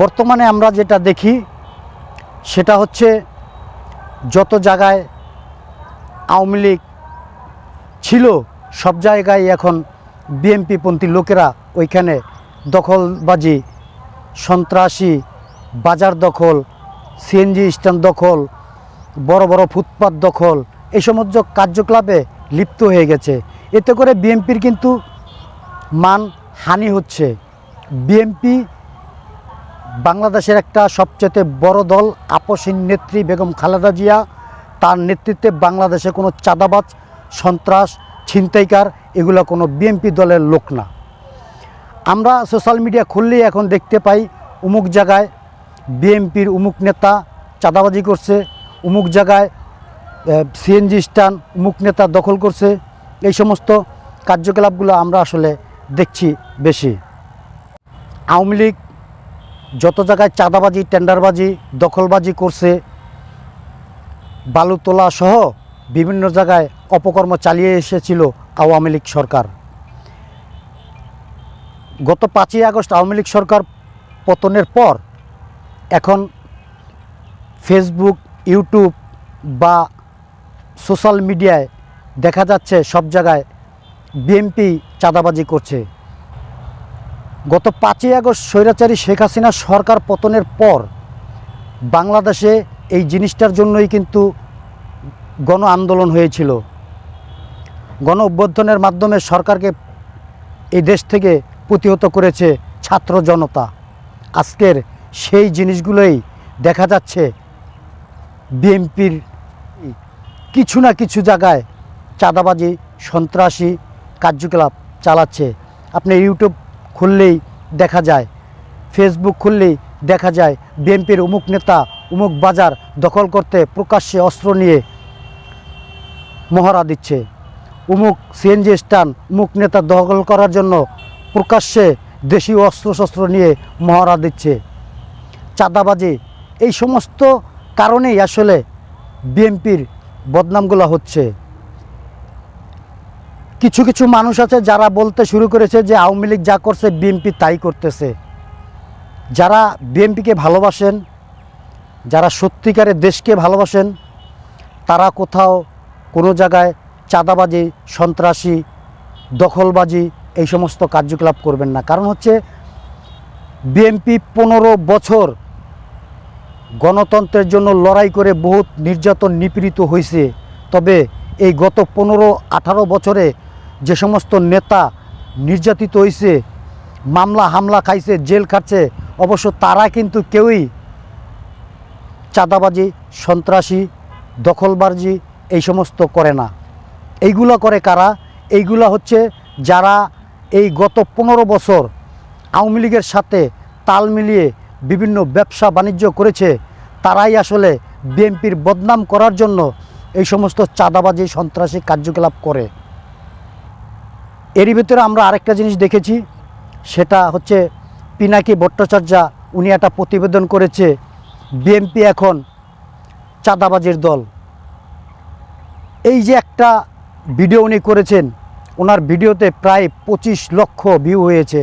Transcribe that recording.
বর্তমানে আমরা যেটা দেখি, সেটা হচ্ছে যত জায়গায় আওয়ামী লীগ ছিল, সব জায়গায় এখন বিএমপিপন্থী লোকেরা ওইখানে দখলবাজি, সন্ত্রাসী, বাজার দখল, সিএনজি স্ট্যান্ড দখল, বড় বড় ফুটপাত দখল, এই সমস্ত কার্যকলাপে লিপ্ত হয়ে গেছে। এতে করে বিএমপির কিন্তু মান হানি হচ্ছে। বিএমপি বাংলাদেশের একটা সবচেয়ে বড় দল, আপসীন নেত্রী বেগম খালেদা জিয়া। তার নেতৃত্বে বাংলাদেশে কোনো চাঁদাবাজ, সন্ত্রাস, ছিনতাইকার এগুলো কোনো বিএনপি দলের লোক না। আমরা সোশ্যাল মিডিয়া খুললেই এখন দেখতে পাই উমুক জায়গায় বিএমপির উমুক নেতা চাঁদাবাজি করছে, উমুক জায়গায় সিএনজি স্ট্যান্ড উমুক নেতা দখল করছে। এই সমস্ত কার্যকলাপগুলো আমরা আসলে দেখছি বেশি। আওয়ামী লীগ যত জায়গায় চাঁদাবাজি, টেন্ডারবাজি, দখলবাজি করছে বালু তোলা সহ বিভিন্ন জায়গায় অপকর্ম চালিয়ে এসেছিল আওয়ামী লীগ সরকার। গত পাঁচই আগস্ট আওয়ামী লীগ সরকার পতনের পর এখন ফেসবুক ইউটিউব বা সোশ্যাল মিডিয়ায় দেখা যাচ্ছে সব জায়গায় বিএমপি চাঁদাবাজি করছে। গত পাঁচই আগস্ট স্বৈরাচারী শেখ হাসিনা সরকার পতনের পর বাংলাদেশে এই জিনিসটার জন্যই কিন্তু গণ আন্দোলন হয়েছিল। গণ অভ্যর্থনের মাধ্যমে সরকারকে এই দেশ থেকে প্রতিহত করেছে ছাত্র জনতা। আজকের সেই জিনিসগুলোই দেখা যাচ্ছে বিএনপির কিছু না কিছু জায়গায় চাঁদাবাজি, সন্ত্রাসী কার্যকলাপ চালাচ্ছে। আপনি ইউটিউব খুললেই দেখা যায়। ফেসবুক খুললেই দেখা যায় বিএনপির অমুক নেতা অমুক বাজার দখল করতে প্রকাশ্যে অস্ত্র নিয়ে মহড়া দিচ্ছে। উমুক সিএনজি স্টান উমুক নেতা দখল করার জন্য প্রকাশ্যে দেশীয় অস্ত্রশস্ত্র নিয়ে মহড়া দিচ্ছে। চাঁদাবাজি এই সমস্ত কারণেই আসলে বিএনপির বদনামগুলো হচ্ছে। কিছু কিছু মানুষ আছে যারা বলতে শুরু করেছে যে আওয়ামী লীগ যা করছে, বিএনপি তাই করতেছে। যারা বিএনপিকে ভালোবাসেন, যারা সত্যিকারে দেশকে ভালোবাসেন, তারা কোথাও কোনো জায়গায় চাঁদাবাজি, সন্ত্রাসী, দখলবাজি এই সমস্ত কার্যকলাপ করবেন না। কারণ হচ্ছে বিএনপি পনেরো বছর গণতন্ত্রের জন্য লড়াই করে বহুত নির্যাতন নিপীড়িত হয়েছে তবে এই গত পনেরো আঠারো বছরে যে সমস্ত নেতা নির্যাতিত হয়েছে মামলা হামলা খাইছে, জেল খাচ্ছে অবশ্য তারা কিন্তু কেউই চাঁদাবাজি, সন্ত্রাসী, দখলবাজি এই সমস্ত করে না। এইগুলো করে কারা? এইগুলো হচ্ছে যারা এই গত পনেরো বছর আওয়ামী লীগের সাথে তাল মিলিয়ে বিভিন্ন ব্যবসা বাণিজ্য করেছে, তারাই আসলে বিএনপির বদনাম করার জন্য এই সমস্ত চাঁদাবাজি, সন্ত্রাসী কার্যকলাপ করে। এরই ভিতরে আমরা আরেকটা জিনিস দেখেছি, সেটা হচ্ছে পিনাকি ভট্টাচার্যা উনি একটা প্রতিবেদন করেছে বিএনপি এখন চাঁদাবাজির দল। এই যে একটা ভিডিও উনি করেছেন, ওনার ভিডিওতে প্রায় পঁচিশ লক্ষ ভিউ হয়েছে।